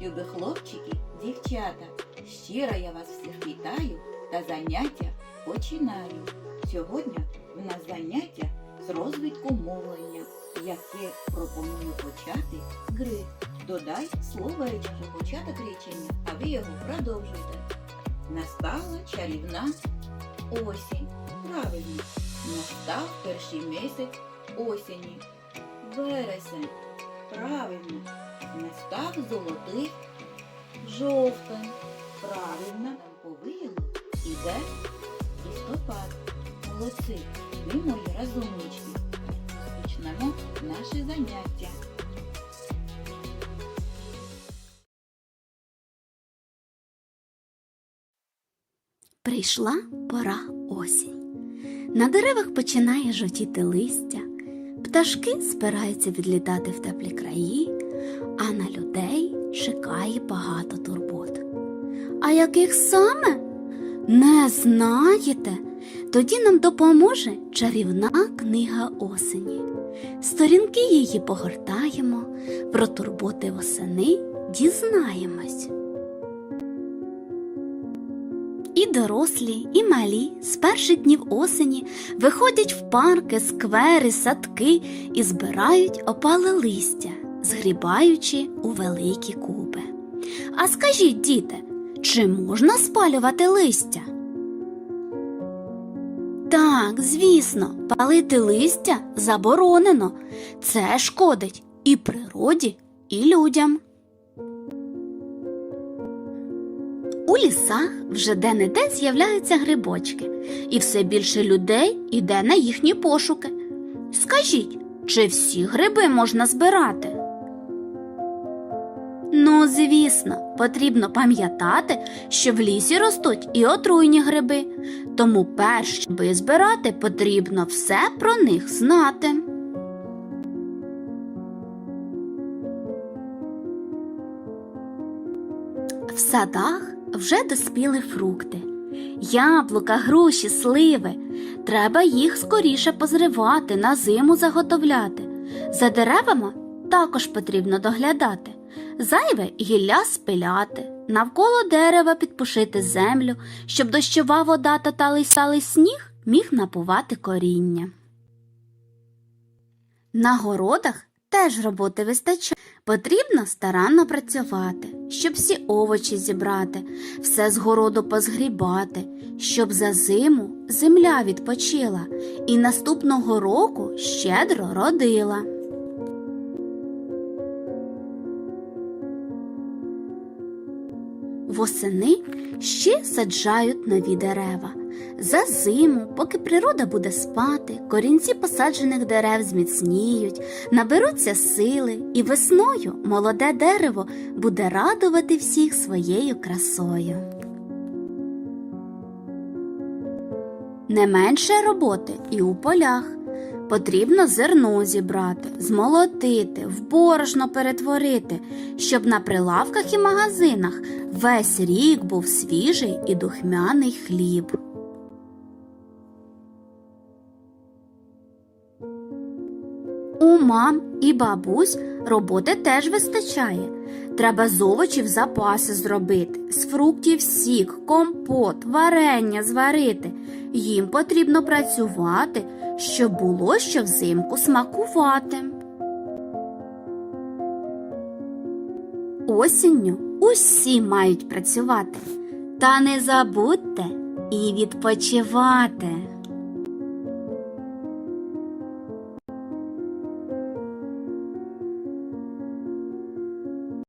любі хлопчики, дівчата. Щиро я вас всіх вітаю та заняття починаю. Сьогодні в нас заняття з розвитку мовлення, яке пропоную почати гри. Додай словечко, початок речення, а ви його продовжуйте. Настала чарівна осінь. Правильно, настав перший місяць осені. Вересень. Правильно. Настав золотий жовтень. Правильно. По вияву іде листопад. Молодці. Ви мої розумнички. Почнемо наше заняття. Прийшла пора осінь. На деревах починає жовтіти листя, пташки збираються відлітати в теплі краї, а на людей чекає багато турбот. А яких саме? Не знаєте? Тоді нам допоможе чарівна книга осені. Сторінки її погортаємо, про турботи восени дізнаємось. І дорослі, і малі з перших днів осені виходять в парки, сквери, садки і збирають опале листя, згрібаючи у великі купи. А скажіть, діти, чи можна спалювати листя? Так, звісно, палити листя заборонено. Це шкодить і природі, і людям. У лісах вже де-не-де з'являються грибочки, і все більше людей іде на їхні пошуки. Скажіть, чи всі гриби можна збирати? Звісно, потрібно пам'ятати, що в лісі ростуть і отруйні гриби, тому перш щоб збирати, потрібно все про них знати. В садах вже доспіли фрукти. Яблука, груші, сливи. Треба їх скоріше позривати, на зиму заготовляти. За деревами також потрібно доглядати. Зайве гілля спиляти, навколо дерева підпушити землю, щоб дощова вода та талий сталий сніг міг напувати коріння. На городах теж роботи вистачає. Потрібно старанно працювати, щоб всі овочі зібрати, все з городу позгрібати, щоб за зиму земля відпочила і наступного року щедро родила. Восени ще саджають нові дерева. За зиму, поки природа буде спати, корінці посаджених дерев зміцніють, наберуться сили, і весною молоде дерево буде радувати всіх своєю красою. Не менше роботи і у полях. Потрібно зерно зібрати, змолотити, в борошно перетворити, щоб на прилавках і магазинах весь рік був свіжий і духмяний хліб. У мам і бабусь роботи теж вистачає. Треба з овочів запаси зробити, з фруктів сік, компот, варення зварити. Їм потрібно працювати, щоб було що взимку смакувати. Осінню усі мають працювати. Та не забудьте і відпочивати.